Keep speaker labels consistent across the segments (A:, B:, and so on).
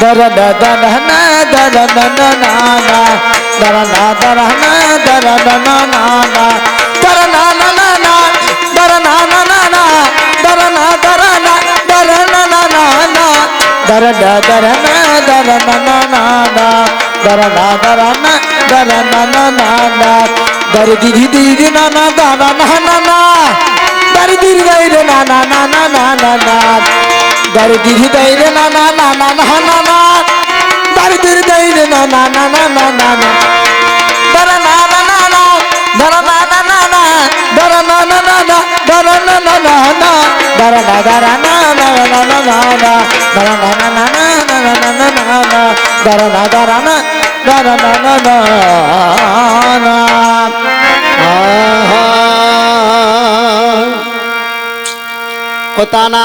A: ದರದ ದರನ ದರದ ನಾನ ದರನ ದರನ ದರದ ನಾನ ದರನ ನನ ದರನ ನನ ದರನ ದರನ ದರನ ನಾನ ದರದ ದರನ ದರನ ನಾನ ದರನ ದರನ ದರನ ನಾನ ದರ ದಿರಿ ದಿರಿ ನನ ದರನ ನನ ದರಿ ದಿರಿ ಗೈರ ನನ ನನ ನನ ನನ দারুদি হৃদয় রে না না না না না না না দারুদি হৃদয় রে না না না না না না না দরা না না না না দরা না না না না দরা না না না না দরা না না না না দরা না দরা না না না না না না দরা না না না না না না না না না না দরা না দরা না দরা না না না না আহা তানা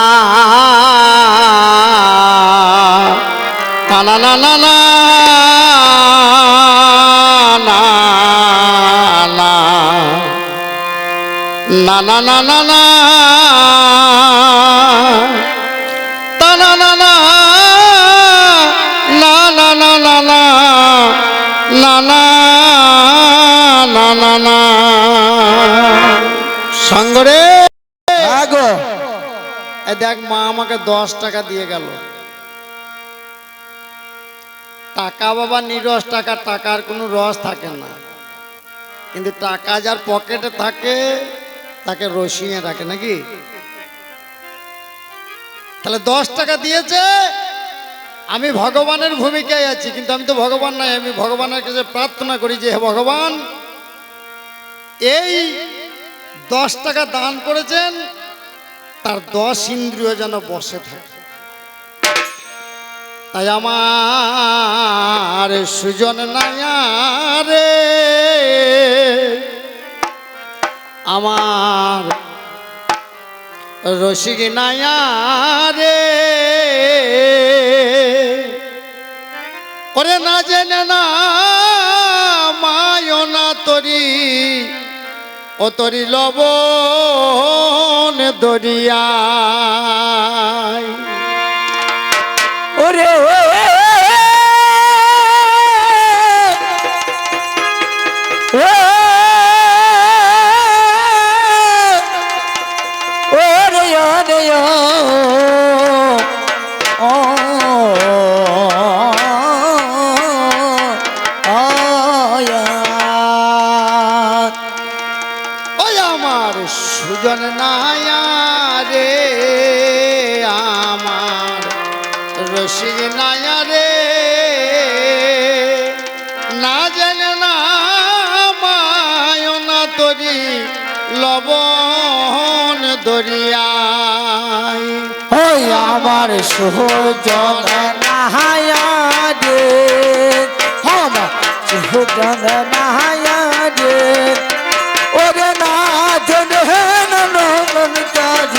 A: না না না না না না না না না তা না না না না না না না
B: দেখ মা আমাকে দশ টাকা দিয়ে গেল টাকা বাবা নিরস টাকা টাকার কোনো রস থাকে না কিন্তু টাকা যার পকেটে থাকে তাকে রসিয়ে রাখে নাকি তাহলে দশ টাকা দিয়েছে আমি ভগবানের ভূমিকায় আছি কিন্তু আমি তো ভগবান নাই আমি ভগবানের কাছে প্রার্থনা করি যে হে ভগবান এই দশ টাকা দান করেছেন তার দশ ইন্দ্রিয় যেন বসে থাকে তাই আমার সুজন নায়ারে আমার রসিক নায়ারে করে না জেনে না মায়না তরি ও তরি লবণ দরিয়ায় ওরে ও আমার সুজন নায়ারে রে আমার রশিদ নায়া না জান না মায়না তরি লবণ দরিয়ায় ওই আমার সুজন নাহায় রে আমার হ্যাঁ সুজন নাহায়া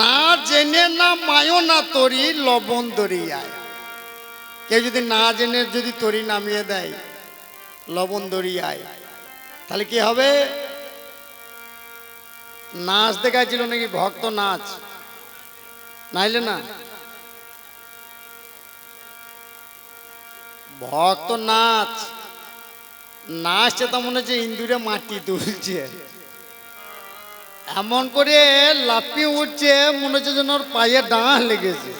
B: না জেনে না মায়ো না তরি লবণ দরিয়ায় কেউ যদি না জেনে যদি তরি নামিয়ে দেয় লবণ দরিয়ায় তাহলে কি হবে নাচ দেখাচ্ছিল নাকি ভক্ত নাচ নাইলে না ভক্ত নাচ নাচটা তো মনে হচ্ছে ইন্দুরে মাটি তুলছে এমন করে লাফিয়ে উঠছে মনে হচ্ছে যেন ওর পায়ে ডাঙা লেগেছে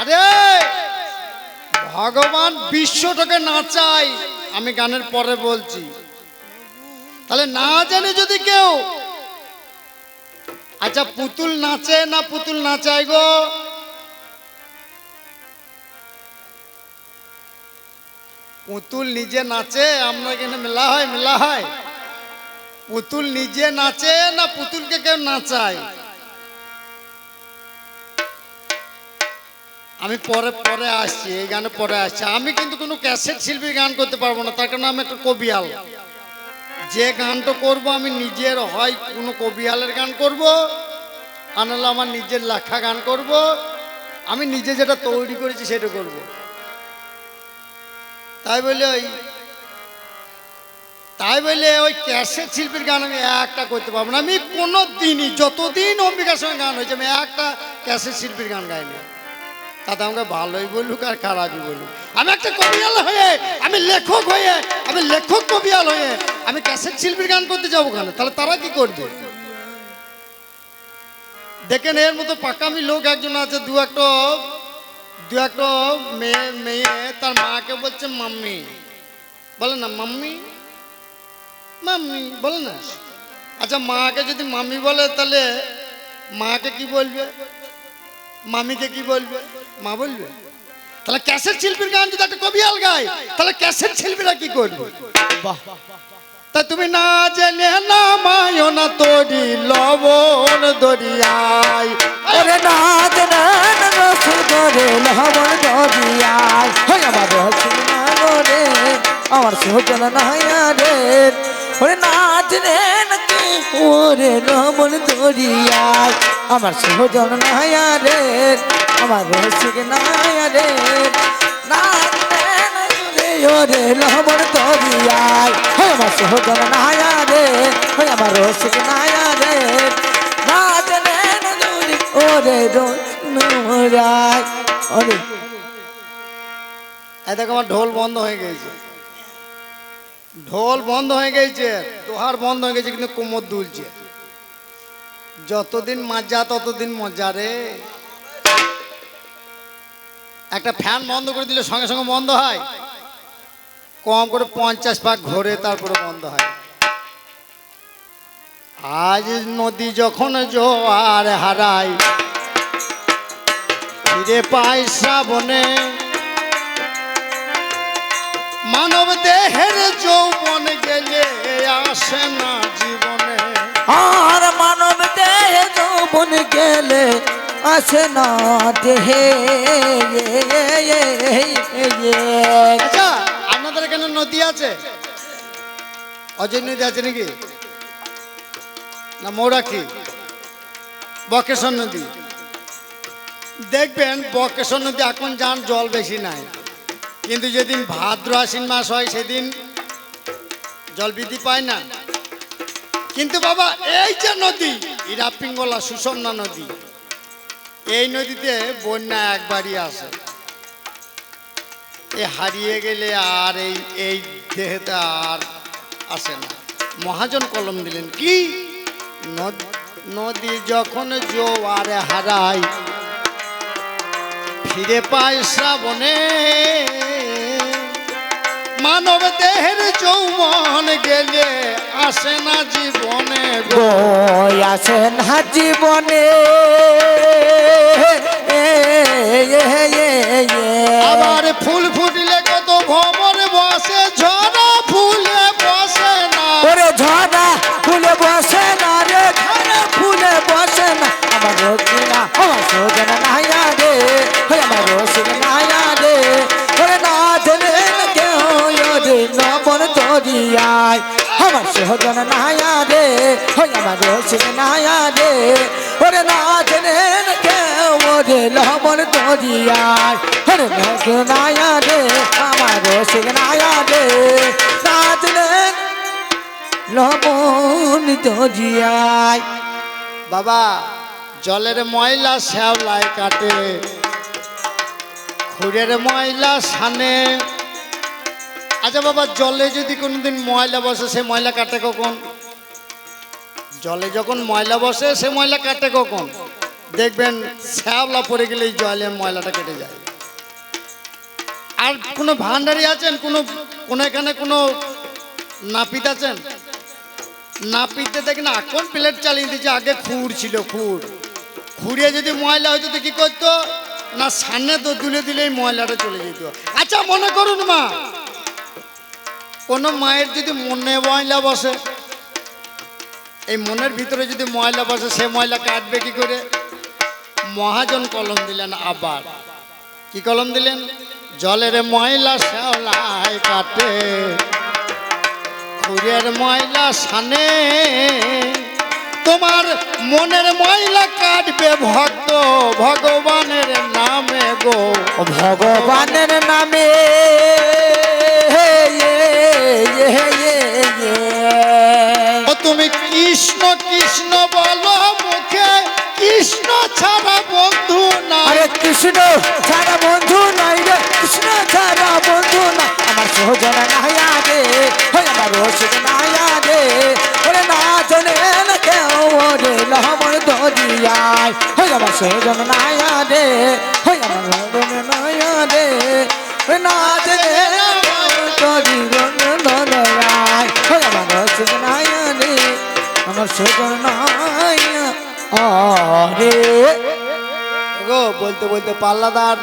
B: আরে ভগবান বিশ্বটাকে না চাই আমি গানের পরে বলছি তাহলে না জানে যদি কেউ আচ্ছা পুতুল নাচে না পুতুল নাচায় গো পুতুল নিজে নাচে আমরা কিনে মেলা হয় মেলা হয় পুতুল নিজে নাচে না পুতুলকে কেউ নাচায় আমি পরে পরে আসছি এই গানে পরে আসছি আমি কিন্তু কোনো ক্যাসেট শিল্পী গান করতে পারবো না তার কারণে আমি একটা কবিয়াল যে গানটা করব আমি নিজের হয় কোনো কবিয়ালের গান করব আর আমার নিজের লেখা গান করব আমি নিজে যেটা তৈরি করেছি সেটা করব তাই বলে ওই তাই বলে ওই ক্যাসেট শিল্পীর গান আমি একটা করতে পারবো না আমি কোনো দিনই যতদিন অম্বিকার সঙ্গে গান হয়েছে আমি একটা ক্যাসেট শিল্পীর গান গাইনি তাতে আমাকে ভালোই বলুক আর খারাপই বলুক আমি একটা কবিয়াল হয়ে আমি লেখক হয়ে আমি লেখক কবিয়াল হয়ে আমি ক্যাসেট শিল্পীর গান করতে যাবো কেন তাহলে তারা কি করবে দেখেন এর মতো পাকামি লোক একজন আছে দু একটা দু একটা মেয়ে মেয়ে তার মাকে বলছে মাম্মি বলে না মাম্মি মাম্মি বলে না আচ্ছা মাকে যদি মামি বলে তাহলে মাকে কি বলবে মামিকে কি বলবে মা বলবে তাহলে ক্যাসেট শিল্পীর গান যদি একটা কবি আলগায় তাহলে ক্যাসেট শিল্পীরা কি করবে বাহ তা তুমি না জেনে না মায়ো না তোরি লবণ দরিয়ায় আরে না জেনে না রসুন করে লবণ দরিয়ায় হয় আমার রসুন না রে আমার না রে ওরে নাচ রমন দরিয়ায় আমার সহজন নায়া রে আমার রসিক নায়া রে ওরে রমন দরিয়ায় হয় আমার সহজন নায়া রে হয় আমার রসিক নায়া রে নাচ ওরে রায় অরে দেখো আমার ঢোল বন্ধ হয়ে গেছে ঢোল বন্ধ হয়ে গেছে দোহার বন্ধ হয়ে গেছে কিন্তু কোমর দুলছে যতদিন মজা ততদিন মজা রে একটা ফ্যান বন্ধ করে দিলে সঙ্গে সঙ্গে বন্ধ হয় কম করে পঞ্চাশ পাক ঘোরে তারপরে বন্ধ হয় আজ নদী যখন জোয়ার হারায় ফিরে পাই শ্রাবণে মানব দেহের যৌবন গেলে আসে না জীবনে আর মানব দেহে যৌবন গেলে আসে না দেহে আচ্ছা আপনাদের এখানে নদী আছে অজয় নদী আছে নাকি না কি বকেশ্বর নদী দেখবেন বকেশ্বর নদী এখন যান জল বেশি নাই কিন্তু যেদিন ভাদ্র আশ্বিন মাস হয় সেদিন জল বৃদ্ধি পায় না কিন্তু বাবা এই যে নদী ইরা পিঙ্গলা সুষমনা নদী এই নদীতে বন্যা একবারই আসে এ হারিয়ে গেলে আর এই এই দেহেতে আর আসে না মহাজন কলম দিলেন কি নদী যখন জোয়ারে হারায় ফিরে পায় শ্রাবণে মানব দেহের যৌবন গেলে আসে না জীবনে গো আসে না জীবনে রে বাবা জলের ময়লা শ্যাওলায় কাটে খুঁড়ের ময়লা সানে আচ্ছা বাবা জলে যদি কোনোদিন ময়লা বসে সে ময়লা কাটে কখন জলে যখন ময়লা বসে সে ময়লা কাটে কখন দেখবেন শ্যাওলা পরে গেলেই জলে ময়লাটা কেটে যায় আর কোনো ভান্ডারি আছেন কোনো কোনো এখানে কোনো নাপিত আছেন নাপিতে দেখেন এখন প্লেট চালিয়ে দিচ্ছে আগে খুঁড় ছিল খুঁড় খুঁড়িয়ে যদি ময়লা হইতো তো কি করতো না সামনে তো তুলে দিলেই ময়লাটা চলে যেত আচ্ছা মনে করুন মা কোনো মায়ের যদি মনে ময়লা বসে এই মনের ভিতরে যদি ময়লা বসে সে ময়লা কাটবে কি করে মহাজন কলম দিলেন আবার কি কলম দিলেন জলের ময়লা শ্যাওলায় কাটে খুরের ময়লা সানে তোমার মনের ময়লা কাটবে ভক্ত ভগবানের নামে গো ভগবানের নামে হে হে হে কৃষ্ণ কৃষ্ণ বলো মুখে কৃষ্ণ ছাড়া বন্ধু না আরে কৃষ্ণ ছাড়া বন্ধু নাই রে কৃষ্ণ ছাড়া বন্ধু না আমার সহজন নাই আগে হয় আমার রসিক নাই আগে ওরে না জনে না কেউ ওরে লহমর দরিয়ায় হয় আমার সহজন নাই আগে হয় আমার বলতে বলতে পাল্লাদার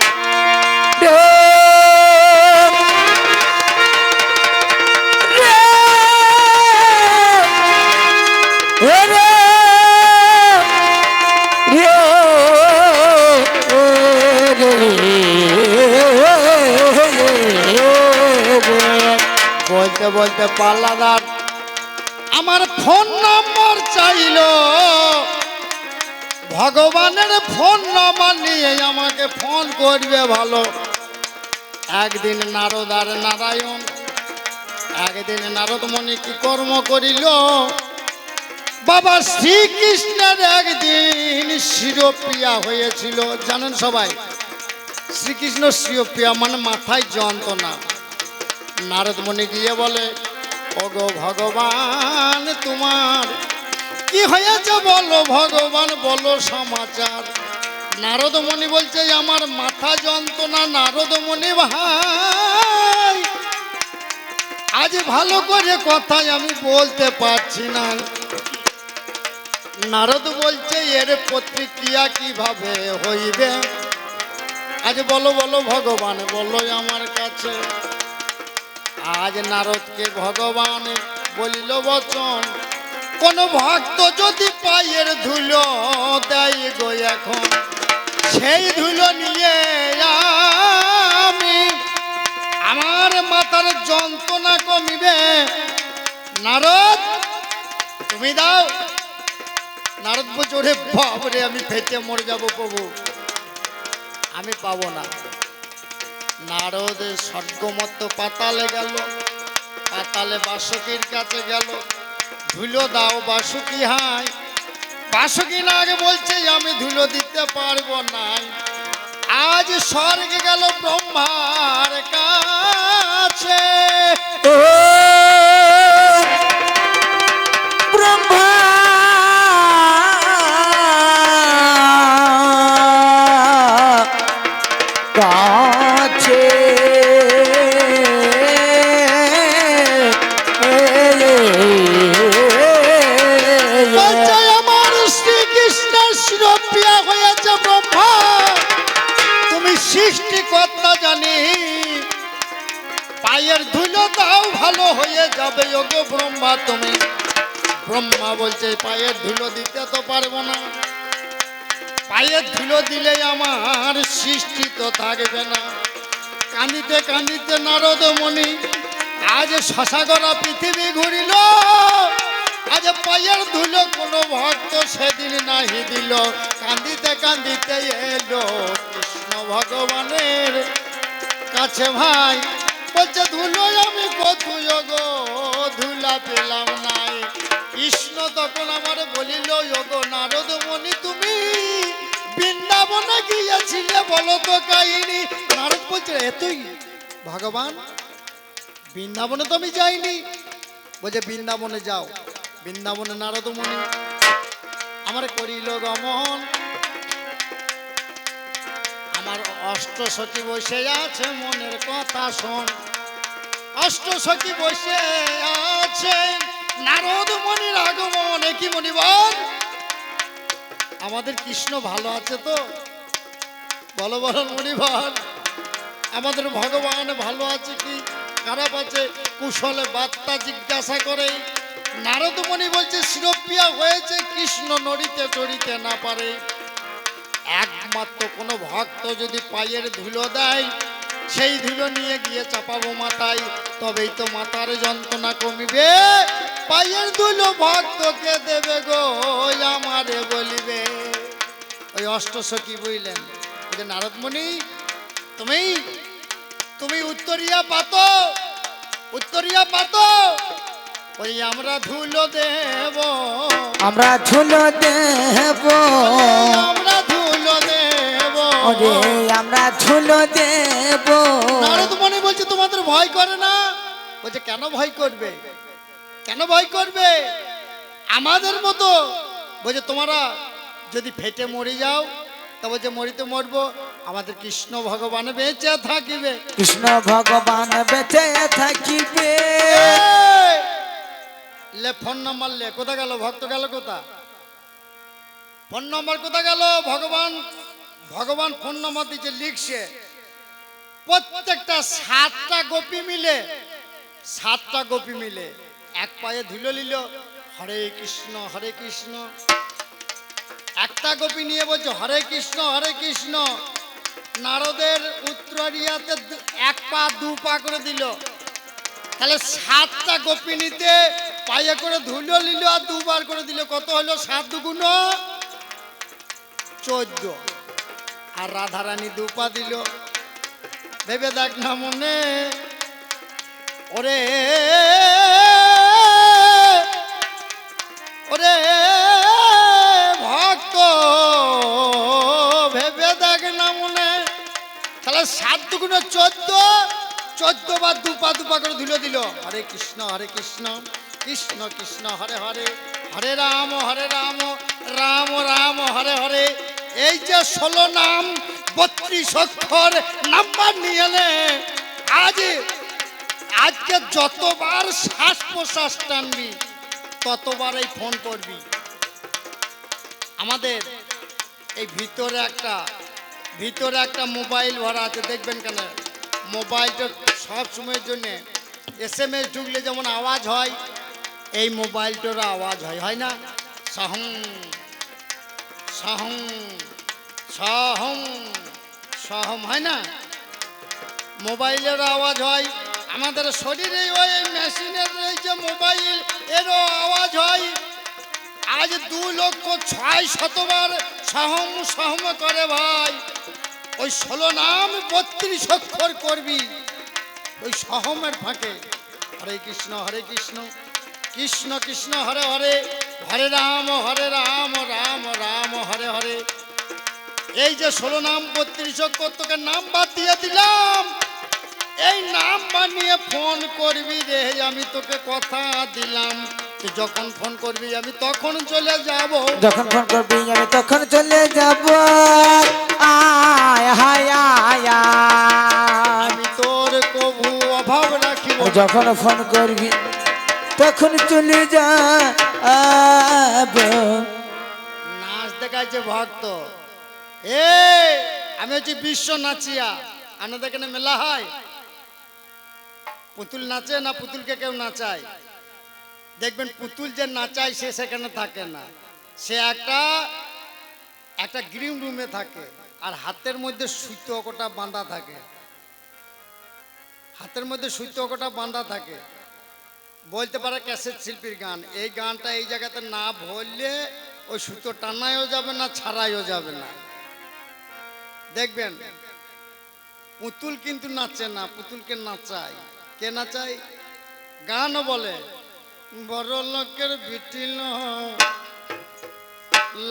B: বলতে বলতে পাল্লাদার আমাকে ফোন করবে ভালো একদিন নারদ আর নারায়ণ একদিন নারদমণি কি কর্ম করিল বাবা শ্রীকৃষ্ণের একদিন শিরপ্রিয়া হয়েছিল জানেন সবাই শ্রীকৃষ্ণ শিরোপিয়া মানে মাথায় যন্ত্রণা নারদমণি গিয়ে বলে অগ ভগবান তোমার কি হয়েছে বলো ভগবান বলো সমাচার নারদমণি বলছে আমার মাথা যন্ত্রণা নারদমণি ভাই আজ ভালো করে কথাই আমি বলতে পারছি না নারদ বলছে এর প্রতিক্রিয়া কিভাবে হইবে আজ বলো বলো ভগবান বলো আমার কাছে আজ নারদকে ভগবান বলিল বচন কোন ভক্ত যদি পায়ের ধুলো দেয় গো এখন সেই ধুলো নিয়ে আমি আমার মাথার যন্ত্রণা কমিবে নারদ তুমি দাও নারদ বছরে ওরে বাবরে আমি ফেটে মরে যাব প্রভু আমি পাবো না নারদ স্বর্গমত পাতালে গেল পাতালে বাসুকির কাছে গেল ধুলো দাও বাসুকি হাই বাসুকি না আগে বলছে আমি ধুলো দিতে পারবো নাই আজ স্বর্গে গেল ব্রহ্মার কাছে ও পারবো না পায়ে ধুলো দিলে আমার সৃষ্টি তো থাকবে না কানিতে কানিতে নারদ মনি আজ শশাগরা পৃথিবী ঘুরিল আজ পায়ের ধুলো কোনো ভক্ত সেদিন নাহি দিল কান্দিতে কান্দিতে এলো কৃষ্ণ ভগবানের কাছে ভাই বলছে ধুলো আমি কত যোগ ধুলা পেলাম না তখন আমার বলিল যোগ নারদ মনি তুমি বৃন্দাবনে গিয়েছিলে বলো তো কাহিনী নারদ বলছিল এতই ভগবান বৃন্দাবনে তো আমি যাইনি বলছে বৃন্দাবনে যাও বৃন্দাবনে নারদ মনি আমার করিল গমন আমার অষ্ট সচিব বসে আছে মনের কথা শোন অষ্ট সচিব বসে আছে আগমন একই আমাদের কৃষ্ণ ভালো আছে তো বলো বলো মনিবন আমাদের ভগবান ভালো আছে কি খারাপ আছে কুশলে বার্তা জিজ্ঞাসা করে নারদমণি বলছে শিরপ্রিয়া হয়েছে কৃষ্ণ নড়িতে চড়িতে না পারে একমাত্র কোনো ভক্ত যদি পায়ের ধুলো দেয় সেই ধুলো নিয়ে গিয়ে চাপাবো মাথায় তবেই তো মাথার যন্ত্রণা কমিবে পায়ের দুলো ভক্তকে দেবে গো আমারে বলিবে ওই অষ্টসখী বুঝলেন নারদমণি তুমি তুমি উত্তরিয়া পাত উত্তরিয়া পাত ওই আমরা ধুলো দেব আমরা ধুলো দেব আমরা ধুলো দেব ওরে আমরা ধুলো দেব নারদমণি বলছে তোমাদের ভয় করে না বলছে কেন ভয় করবে কেন ভয় করবে আমাদের মতো বলছে তোমরা যদি ফেটে মরে যাও তবে যে মরিতে মরবো আমাদের কৃষ্ণ ভগবান বেঁচে থাকিবে কৃষ্ণ ভগবান বেঁচে থাকিবে লে ফোন নাম্বার লে কোথা গেল ভক্ত গেল কোথা ফোন নম্বর কোথা গেল ভগবান ভগবান ফোন নম্বর দিচ্ছে লিখছে প্রত্যেকটা সাতটা গোপী মিলে সাতটা গোপী মিলে এক পায়ে ধুলো নিল হরে কৃষ্ণ হরে কৃষ্ণ একটা গোপি নিয়ে বলছে হরে কৃষ্ণ হরে কৃষ্ণ নারদের উত্তরিয়াতে এক পা দু পা করে দিল তাহলে সাতটা গোপিনীতে পায়ে করে ধুলো নিল আর দুবার করে দিল কত হলো সাত দুগুণ চোদ্দ আর রাধারানী পা দিল ভেবে দেখ না মনে ওরে ওরে ভক্ত ভেবে দেখ না মনে তাহলে সাত দুগুণে চোদ্দ চোদ্দ বার দুপা দুপা করে ধুলো দিল হরে কৃষ্ণ হরে কৃষ্ণ কৃষ্ণ কৃষ্ণ হরে হরে হরে রাম হরে রাম রাম রাম হরে হরে এই যে ষোলো নাম বত্রিশ অক্ষর নাম্বার নিয়ে এলে আজ আজকে যতবার শ্বাস প্রশ্বাস টানবি ততবারই ফোন করবি আমাদের এই ভিতরে একটা ভিতরে একটা মোবাইল ভরা আছে দেখবেন কেন মোবাইলটা সব সময়ের জন্যে এস এম এস ঢুকলে যেমন আওয়াজ হয় এই মোবাইলটার আওয়াজ হয় হয় না সাহং সাহং সাহং সহম হয় না মোবাইলের আওয়াজ হয় আমাদের শরীরে ওই মেশিনের যে মোবাইল এর আওয়াজ হয় আজ দু লক্ষ ছয় শতবার সাহম সাহম করে ভাই ওই ষোলো নাম বত্রিশ অক্ষর করবি ওই সহমের ফাঁকে হরে কৃষ্ণ হরে কৃষ্ণ কৃষ্ণ কৃষ্ণ হরে হরে হরে রাম হরে রাম রাম রাম হরে হরে এই যে ষোলো নাম বত্রিশ অক্ষর তোকে নাম বাদ দিয়ে দিলাম এই নাম বানিয়ে ফোন করবি রে আমি তোকে কথা দিলাম যখন ফোন করবি আমি তখন চলে যাব যখন ফোন করবি আমি তখন চলে যাব আমি তোর কবু অভাব রাখিব যখন ফোন করবি তখন চলে যাব নাচ দেখাইছে ভক্ত এ আমি হচ্ছি বিশ্ব নাচিয়া আমাদের এখানে মেলা হয় পুতুল নাচে না পুতুলকে কেউ নাচায় দেখবেন পুতুল যে নাচায় সে সেখানে থাকে না সে একটা একটা গ্রিন রুমে থাকে আর হাতের মধ্যে সুতো অকটা বাঁধা থাকে হাতের মধ্যে সুতো কটা বাঁধা থাকে বলতে পারে ক্যাসেট শিল্পীর গান এই গানটা এই জায়গাতে না ভরলে ওই সুতো টানাইও যাবে না ছাড়াইও যাবে না দেখবেন পুতুল কিন্তু নাচে না পুতুলকে নাচায় কেনা চাই গান বলে বড় লোকের ভিটিল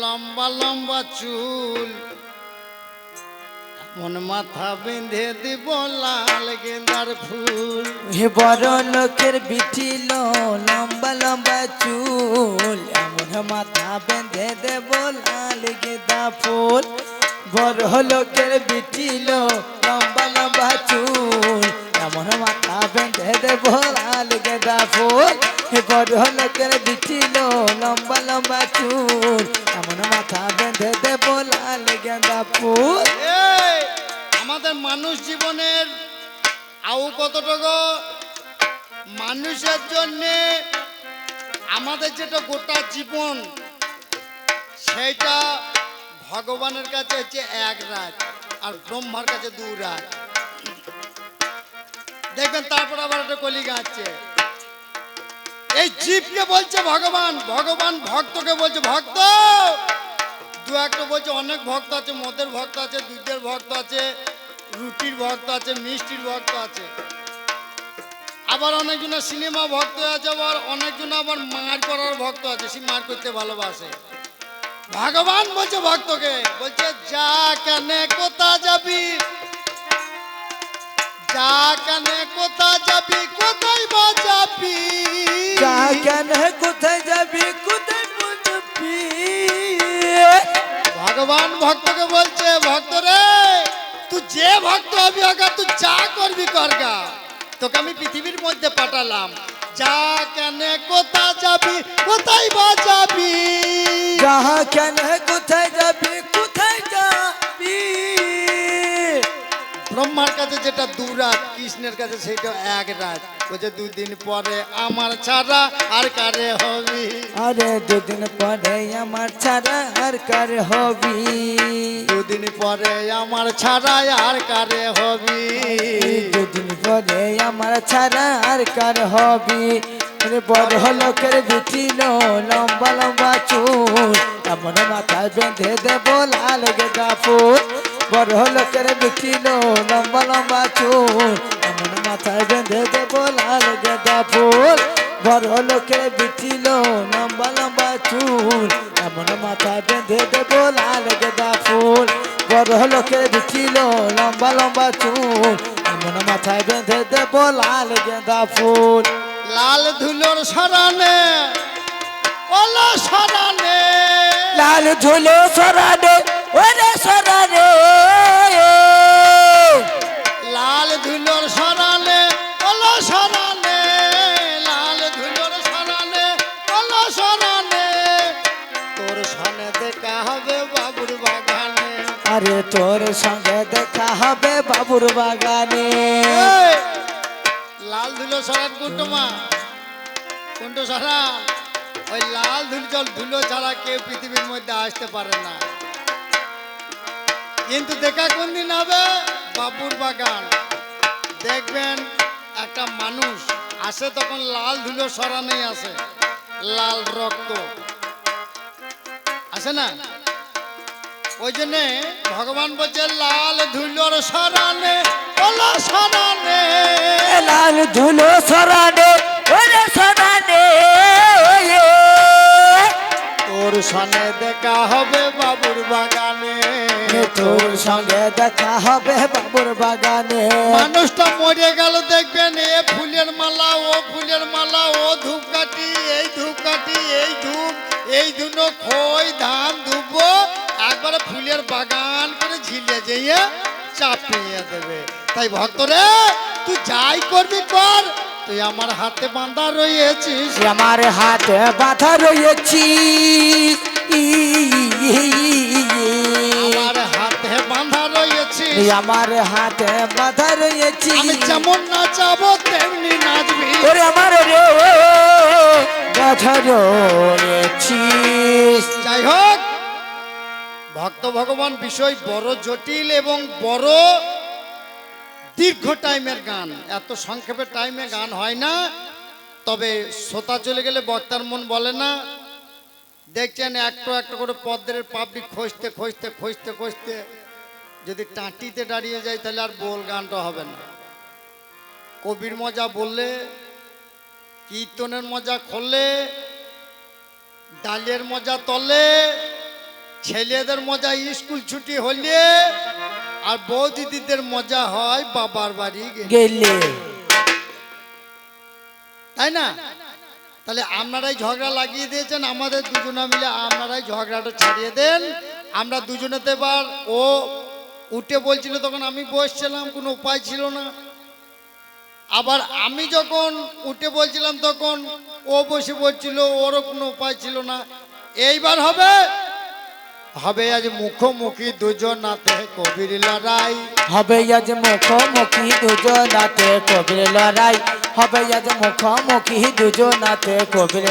B: লম্বা লম্বা চুল মন মাথা বেঁধে দিব লাল গেন্দার ফুল হে বড় লোকের বিটিল লম্বা লম্বা চুল মন মাথা বেঁধে দেব লাল গেঁদা ফুল বড় লোকের বিটিল লম্বা আমার মাথা বেঁধে দেব লালগে দা ফুল হে বড় লোকের দিচ্ছিল লম্বা লম্বা চুল আমার মাথা বেঁধে দেব লাল গেঁদা ফুল আমাদের মানুষ জীবনের আউ কতটুকু মানুষের জন্যে আমাদের যেটা গোটা জীবন সেইটা ভগবানের কাছে হচ্ছে এক রাত আর ব্রহ্মার কাছে দু রাত দেখবেন তারপর আবার একটা কলিগা আছে এই জীবকে বলছে ভগবান ভগবান ভক্তকে বলছে ভক্ত দু একটা বলছে অনেক ভক্ত আছে মদের ভক্ত আছে দুধের ভক্ত আছে রুটির ভক্ত আছে মিষ্টির ভক্ত আছে আবার অনেকজন সিনেমা ভক্ত আছে আবার অনেকজন আবার মার করার ভক্ত আছে সে মার করতে ভালোবাসে ভগবান বলছে ভক্তকে বলছে যা কেন কোথা যাবি কানে কোথা যাবি কোথায় বা যাবি যা কানে কোথায় যাবি ভগবান ভক্তকে বলছে ভক্ত রে তুই যে ভক্ত হবি আগা তুই যা করবি করগা তোকে আমি পৃথিবীর মধ্যে পাঠালাম যা কেনে কোথা যাবি কোথায় বা যাবি যা কেনে কোথায় যাবি কোথায় যেটা দু রাত কৃষ্ণের কাছে সেটা এক রাত বলছে দুদিন পরে আমার ছাড়া আর কারে হবি আরে দুদিন পরে আমার ছাড়া আর কারে হবি দুদিন পরে আমার ছাড়া আর কারে হবি দুদিন পরে আমার ছাড়া আর কার হবি বড় লোকের বিটি লম্বা লম্বা চুল আমার মাথায় বেঁধে দেবো লাল ফুল বড় লোকের বিকিল লম্বা লম্বা চুল এমন মাথায় বেঁধে দেব লাল গেঁদা ফুল বড় লোকের বিকিল লম্বা লম্বা চুল এমন মাথায় বেঁধে দেব লাল গেঁদা ফুল বড় লোকের বিকিল লম্বা লম্বা চুল এমন মাথায় বেঁধে দেব লাল গেঁদা ফুল লাল ধুলোর সরানে ওলা সরানে লাল ধুলো সরানে ওরে সরা লাল ধুলোর সরালে ওলো সরালে লাল ধুলোর সরালে ওলো সরালে তোর সনে দেখা হবে বাবুর আরে তোর সঙ্গে দেখা হবে বাবুর বাগানে লাল ধুলো সরান কুটুমা কুন্টু সরান ওই লাল ধুলো জল ধুলো ছাড়া কেউ পৃথিবীর মধ্যে আসতে পারে না কিন্তু দেখা কোন দিন হবে বাবুর বাগান দেখবেন একটা মানুষ আসে তখন লাল ধুলো সরানেই আছে লাল রক্ত আছে না ওই জন্যে ভগবান বলছে লাল ধুলোর সরানে সরানে লাল ধুলো সরানে সরানে ওয়ে তোর সঙ্গে দেখা হবে বাবুর বাগানে তোর সঙ্গে দেখা হবে বাবুর বাগানে মানুষটা মরে গেল দেখবেন এ ফুলের মালা ও ফুলের মালা ও ধূপকাঠি এই ধূপকাঠি এই ধূপ এই দুনো খই ধান ধুব একবার ফুলের বাগান করে ঝিলে যেয়ে চাপিয়ে দেবে তাই ভক্তরে তুই যাই করবি তুই আমার হাতে বাঁধা রয়েছিস আমার হাতে বাঁধা রয়েছিস আমার হাতে বাঁধা রয়েছি আমার রয়েছিস আমি যেমন নাচাবো তেমনি নাচবি ওরে আমার রে বাঁধা রয়েছিস যাই হোক ভক্ত ভগবান বিষয় বড় জটিল এবং বড় দীর্ঘ টাইমের গান এত সংক্ষেপে টাইমে গান হয় না তবে শ্রোতা চলে গেলে বক্তার মন বলে না দেখছেন একটা একটা করে পদ্মের পাবলিক খসতে খসতে খসতে খসতে যদি টাঁটিতে দাঁড়িয়ে যায় তাহলে আর বোল গানটা হবে না কবির মজা বললে কীর্তনের মজা খোলে ডালের মজা তলে ছেলেদের মজা স্কুল ছুটি হলে আর বউ দিদিদের মজা হয় বাবার বাড়ি গেলে তাই না তাহলে আপনারাই ঝগড়া লাগিয়ে দিয়েছেন আমাদের দুজনে মিলে আপনারাই ঝগড়াটা ছাড়িয়ে দেন আমরা দুজনে এবার ও উঠে বলছিল তখন আমি বসছিলাম কোনো উপায় ছিল না আবার আমি যখন উঠে বলছিলাম তখন ও বসে বলছিল ওরও কোনো উপায় ছিল না এইবার হবে হবে আজ মুখোমুখি দুজনাতে কবির লড়াই হবে আজ মুখোমুখি দুজনাতে কবির লড়াই হবে আজ মুখোমুখি দুজনাতে কবির